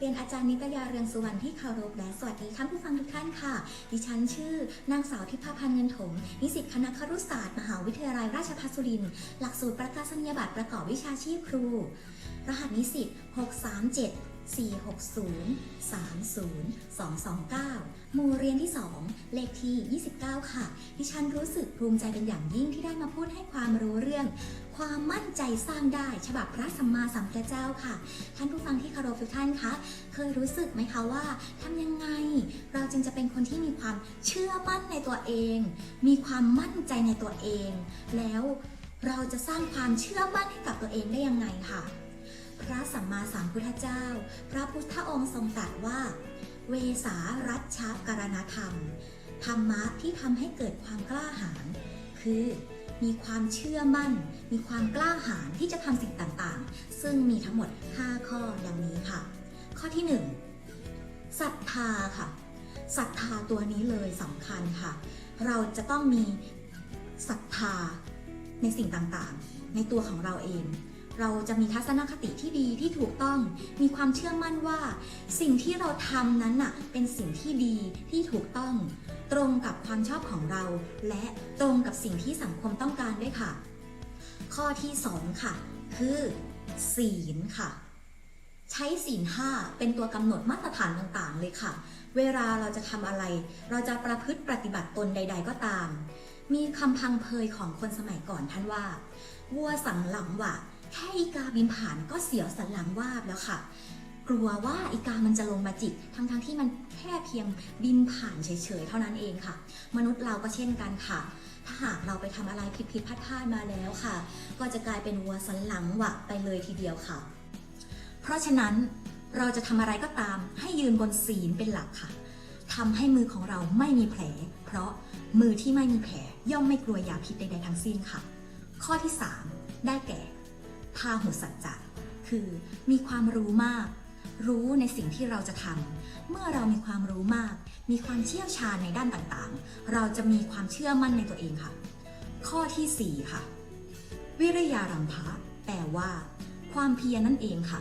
เรียนอาจารย์นิตยาเรืองสุวรรณที่เคารพและสวัสดีท่านผู้ฟังทุกท่านค่ะ ดิฉันชื่อนางสาวทิพพันธ์เงินถม นิสิตคณะครุศาสตร์ มหาวิทยาลัยราชภัฏสุรินทร์หลักสูตรประกาศนียบัตรประกอบวิชาชีพครู รหัสนิสิต 637 460 30 229 หมู่เรียนที่ 2 เลขที่ 29 ค่ะ ดิฉันรู้สึกภูมิใจเป็นอย่างยิ่งที่ได้มาพูดให้ความรู้เรื่อง ความมั่นใจสร้างได้ฉบับพระสัมมาสัมพุทธเจ้าค่ะ ท่านผู้ ทุกท่านคะ เคยรู้สึกไหมคะว่าทำยังไง เราจึงจะเป็นคนที่มีความเชื่อมั่นในตัวเอง มีความมั่นใจในตัวเอง แล้วเราจะสร้างความเชื่อมั่นให้กับตัวเองได้ยังไงค่ะ พระสัมมาสัมพุทธเจ้า พระพุทธองค์ทรงตรัสว่า เวสารัชชกรณธรรม ธรรมะที่ทำให้เกิดความกล้าหาญคือมีความเชื่อมั่น มีความกล้าหาญที่จะทำสิ่งต่างๆ ซึ่งมีทั้งหมด 5 ข้อดังนี้ค่ะ ข้อที่ 1ศรัทธาค่ะศรัทธาตัวนี้เลยสำคัญค่ะ เราจะต้องมีศรัทธาในสิ่งต่างๆ ในตัวของเราเอง เราจะมีทัศนคติที่ดีที่ถูกต้อง มีความเชื่อมั่นว่า สิ่งที่เราทำนั้นน่ะเป็นสิ่งที่ดีที่ถูกต้อง ตรงกับความชอบของเรา และตรงกับสิ่งที่สังคมต้องการด้วยค่ะ ข้อที่ 2 ค่ะ คือศีลค่ะ ใช้ศีลห้าเป็นตัวกำหนดมาตรฐานต่างๆ เลยค่ะ เวลาเราจะทำอะไร เราจะประพฤติปฏิบัติตนใด ๆ ก็ตาม มีคำพังเพยของคนสมัยก่อนท่านว่า วัวสันหลังว่าแค่อีกาบินผ่านก็เสียวสันหลังวาบแล้วค่ะ กลัวว่าอีกามันจะลงมาจิก ทั้งๆที่มันแค่เพียงบินผ่านเฉยๆ เท่านั้นเองค่ะ มนุษย์เราก็เช่นกันค่ะ ถ้าหากเราไปทำอะไรผิดๆพลาดๆมาแล้วค่ะ ก็จะกลายเป็นวัวสันหลังหวะไปเลยทีเดียวค่ะ เพราะฉะนั้นเราจะทำอะไรก็ตามให้ยืนบนศีลเป็นหลักค่ะทำให้มือของเราไม่มีแผล เพราะมือที่ไม่มีแผลย่อมไม่กลัวยาพิษใดๆทั้งสิ้นค่ะ ข้อที่ 3 ได้แก่พาหุสัจจะคือมีความรู้มาก รู้ในสิ่งที่เราจะทำ เมื่อเรามีความรู้มาก มีความเชี่ยวชาญในด้านต่างๆ เราจะมีความเชื่อมั่นในตัวเองค่ะ ข้อทีสี่ 4 ค่ะ วิริยารัมภะแปลว่า ความเพียรนั่นเองค่ะ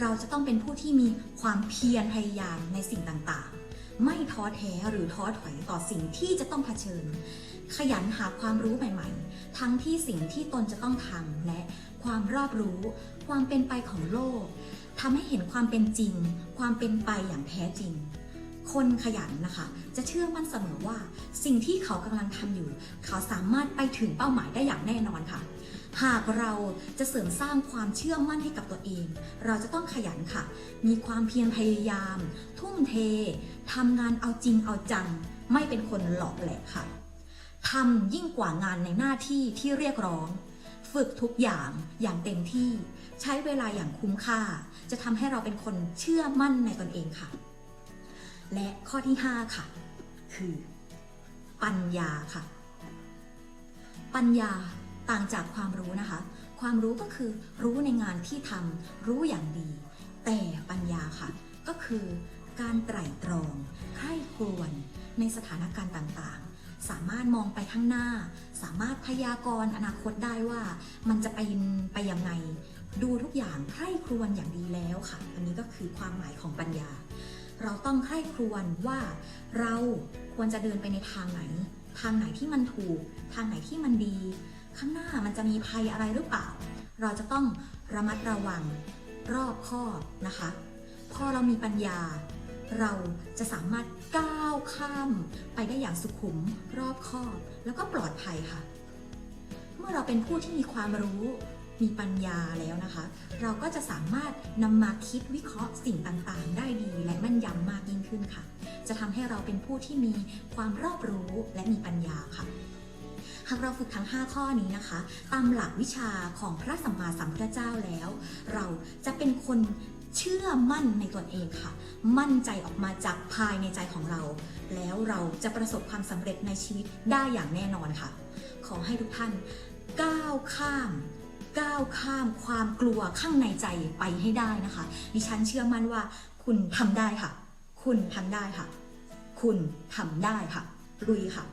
เราจะต้องเป็นผู้ที่มีความเพียรพยายามในสิ่งต่างๆ ไม่ท้อแท้หรือท้อถอยต่อสิ่งที่จะต้องเผชิญ ขยันหาความรู้ใหม่ๆ ทั้งที่สิ่งที่ตนจะต้องทำและ ความรอบรู้ ความเป็นไปของโลกทำให้เห็นความเป็นจริง ความเป็นไปอย่างแท้จริง คนขยันนะคะ จะเชื่อมั่นเสมอว่า สิ่งที่เขากำลังทำอยู่ เขาสามารถไปถึงเป้าหมายได้อย่างแน่นอนค่ะ หากเราจะเสริมสร้างความเชื่อมั่นให้กับตัวเอง เราจะต้องขยันค่ะ มีความเพียรพยายาม ทุ่มเททำงานเอาจริงเอาจัง ไม่เป็นคนหลอกแหลกค่ะทำยิ่งกว่างานในหน้าที่ที่เรียกร้อง ฝึกทุกอย่างอย่างเต็มที่ ใช้เวลาอย่างคุ้มค่า จะทำให้เราเป็นคนเชื่อมั่นในตนเองค่ะ และข้อที่ 5 ค่ะ คือ ปัญญาค่ะ ปัญญาต่างจากความรู้นะคะ ความรู้ก็คือรู้ในงานที่ทำรู้อย่างดี แต่ปัญญาค่ะ ก็คือการไตร่ตรองใคร่ครวญในสถานการณ์ต่างๆ สามารถมองไปข้างหน้า สามารถพยากรณ์อนาคตได้ว่า มันจะไปไปยังไง ดูทุกอย่างใคร่ครวญอย่างดีแล้วค่ะ อันนี้ก็คือความหมายของปัญญา เราต้องใคร่ครวญว่าเราควรจะเดินไปในทางไหน ทางไหนที่มันถูก ทางไหนที่มันดี ข้างหน้ามันจะมีภัยอะไรหรือเปล่า เราจะต้องระมัดระวังรอบคอบนะคะ พอเรามีปัญญา เราจะสามารถก้าวข้ามไปได้อย่างสุขุมรอบคอบ แล้วก็ปลอดภัยค่ะ เมื่อเราเป็นผู้ที่มีความรู้มีปัญญาแล้วนะคะ เราก็จะสามารถนำมาคิดวิเคราะห์สิ่งต่างๆ ได้ดีและแม่นยำมากยิ่งขึ้นค่ะ จะทำให้เราเป็นผู้ที่มีความรอบรู้และมีปัญญาค่ะ หากเราฝึกทั้ง 5 ข้อนี้นะคะ ตามหลักวิชาของพระสัมมาสัมพุทธเจ้าแล้ว เราจะเป็นคน เชื่อมั่นในตนเองค่ะ มั่นใจออกมาจากภายในใจของเรา แล้วเราจะประสบความสำเร็จในชีวิตได้อย่างแน่นอนค่ะ ขอให้ทุกท่านก้าวข้ามก้าวข้ามความกลัวข้างในใจไปให้ได้นะคะ ดิฉันเชื่อมั่นว่า คุณทำได้ค่ะ คุณทำได้ค่ะ คุณทำได้ค่ะลุยค่ะ